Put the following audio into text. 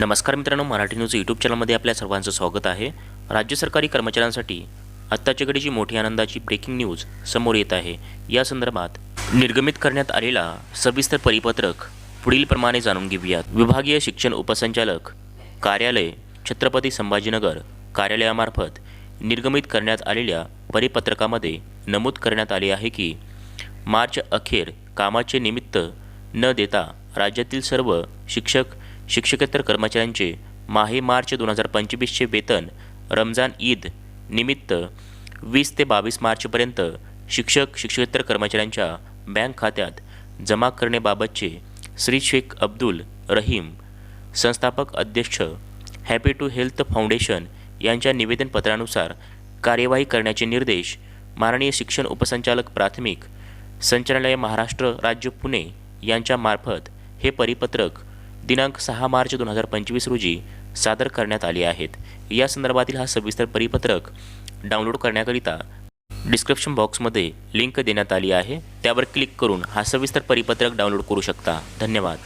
नमस्कार मित्रांनो Marathi news YouTube चॅनलमध्ये आपल्या सर्वांचं स्वागत आहे. राज्य सरकारी कर्मचाऱ्यांसाठी आत्ताच्या घडीची मोठी आनंदाची ब्रेकिंग न्यूज समोर येत आहे. या संदर्भात निर्गमित करण्यात आलेला सविस्तर परिपत्रक पुढीलप्रमाणे जाणून घेऊयात. विभागीय शिक्षण उपसंचालक कार्यालय छत्रपती संभाजीनगर कार्यालयामार्फत निर्गमित करण्यात आलेल्या परिपत्रकामध्ये नमूद करण्यात आले आहे की मार्च अखेर कामाचे निमित्त न देता राज्यातील सर्व शिक्षक शिक्षकेतर कर्मचाऱ्यांचे माहे मार्च दोन हजार पंचवीसचे वेतन रमजान ईद निमित्त वीस ते बावीस मार्चपर्यंत शिक्षक शिक्षकेतर कर्मचाऱ्यांच्या बँक खात्यात जमा करण्याबाबतचे श्री शेख अब्दुल रहीम संस्थापक अध्यक्ष हॅपी टू हेल्थ फाउंडेशन यांच्या निवेदनपत्रानुसार कार्यवाही करण्याचे निर्देश माननीय शिक्षण उपसंचालक प्राथमिक संचालनालय महाराष्ट्र राज्य पुणे यांच्यामार्फत हे परिपत्रक दिनांक सहा मार्च दोन हजार पंचवीस रोजी सादर करण्यात आली आहेत. या संदर्भातील हा सविस्तर परिपत्रक डाउनलोड करण्याकरिता डिस्क्रिप्शन बॉक्समध्ये लिंक देण्यात आली आहे. त्यावर क्लिक करून हा सविस्तर परिपत्रक डाउनलोड करू शकता. धन्यवाद.